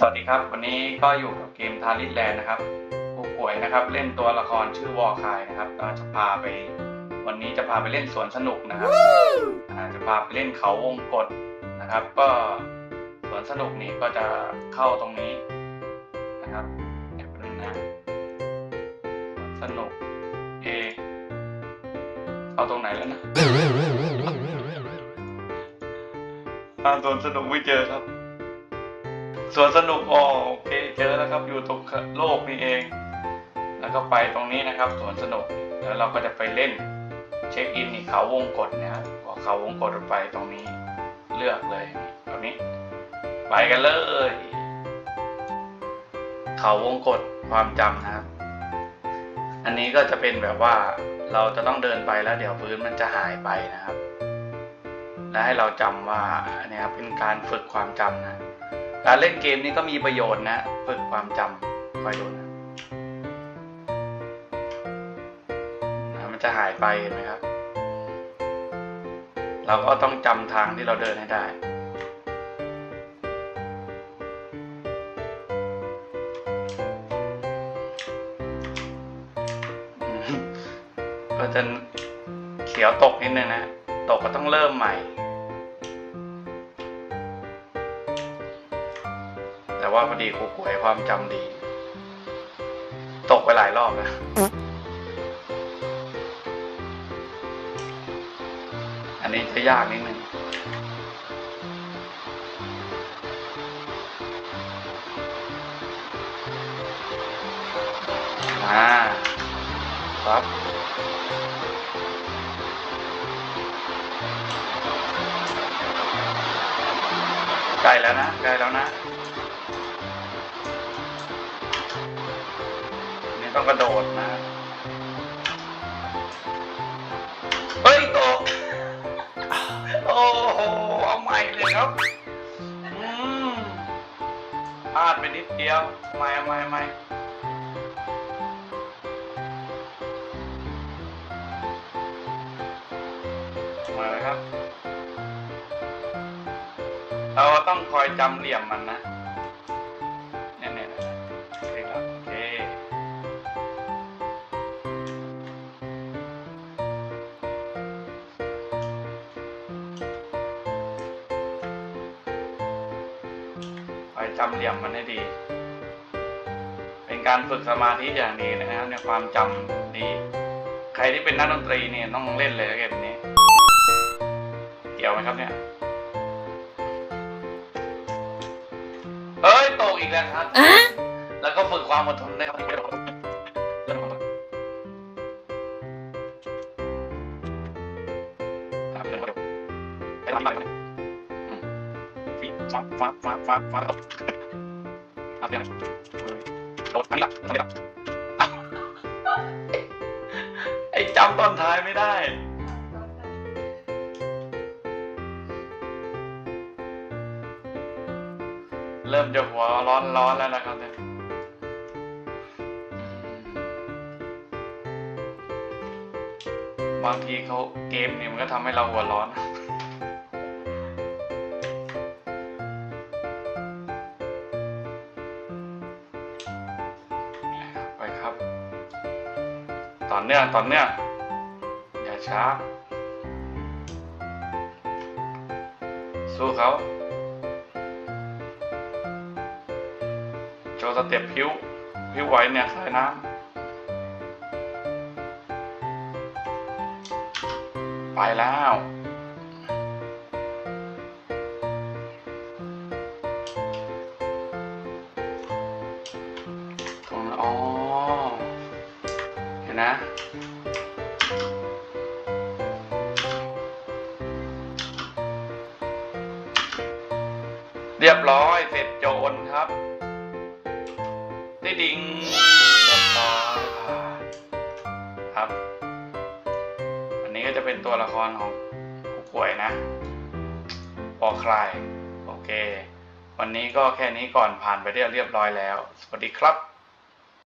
สวัสดีครับ วันนี้ก็อยู่กับเกมทาริสแลนด์นะครับ ผู้ป่วยนะครับเล่นตัวละครชื่อวอลคายนะครับก็จะพาไป วันนี้จะพาไปเล่นสวนสนุกนะครับจะพาไปเล่นเขาวงกฏนะครับ ก็สวนสนุกนี้ก็จะเข้าตรงนี้นะครับเดี๋ยวแป๊บนึงนะสวนสนุกเอเข้าตรงไหนแล้วนะหาสวนสนุกไม่เจอครับ สวนสนุกอ๋อโอเคเจอแล้วครับอยู่ตรงโลกนี่เอง แล้วก็ไปตรงนี้นะครับสวนสนุกแล้วเราก็จะไปเล่นเช็คอินนี่เขาวงกฏนะครับพอเขาวงกฏไปตรงนี้เลือกเลยแบบนี้ ไปกันเลย เขาวงกฏความจำนะครับ อันนี้ก็จะเป็นแบบว่าเราจะต้องเดินไปแล้วเดี๋ยวพื้นมันจะหายไปนะครับ และให้เราจำว่าอันนี้ครับเป็นการฝึกความจำนะ การเล่นเกมนี้ก็มีประโยชน์นะ ฝึกความจำประโยชน์นะมันจะหายไปเห็นไหมครับ เราก็ต้องจำทางที่เราเดินให้ได้ก็จะเขียวตกนิดนึงนะ ตกก็ต้องเริ่มใหม่ แต่ว่าพอดีครูป่วยความจำดี ตกไปหลายรอบนะอันนี้จะยากนิดนึงอ่าครับใกล้แล้วนะใกล้แล้วนะ ต้องกระโดดนะเฮ้ยตกโอ้โหเอาใหม่เลยครับอืมพลาดไปนิดเดียวใหม่ใหม่ใหม่มาเลยครับ เราต้องคอยจำเหลี่ยมมันนะ จำเหลี่ยมมันให้ดี เป็นการฝึกสมาธิอย่างดีนะครับในความจำดี ใครที่เป็นนักดนตรีเนี่ยต้องเล่นเลยเกมนี้ เกี่ยวไหมครับเนี่ย เอ้ยตกอีกแล้วครับ แล้วก็ฝึกความอดทนได้ครับเรื่องของมันครับเรื่องของมันไป ฟีฟ้าฟ้าฟ้าฟ้าฟ้าตกครับเรื่องโดดอันนี้ละอันนี้ละไอ้จำตอนท้ายไม่ได้เริ่มจะหัวร้อนร้อนแล้วนะครับเนี่ยบางทีเขาเกมเนี่ยมันก็ทำให้เราหัวร้อน ต่อเนื่องต่อเนื่องอย่าช้า สู้เขาโชว์สเต็ปพิ้วพิ้วไหวเนี่ยสายน้ำไปแล้ว รียบร้อยเสร็จโจรครับได้ดิงเรียบร้อยผ่าครับ อันนี้ก็จะเป็นตัวละครของผู้ป่วยนะปอคลายโอเค วันนี้ก็แค่นี้ก่อนผ่านไปได้เรียบร้อยแล้ว สวัสดีครับ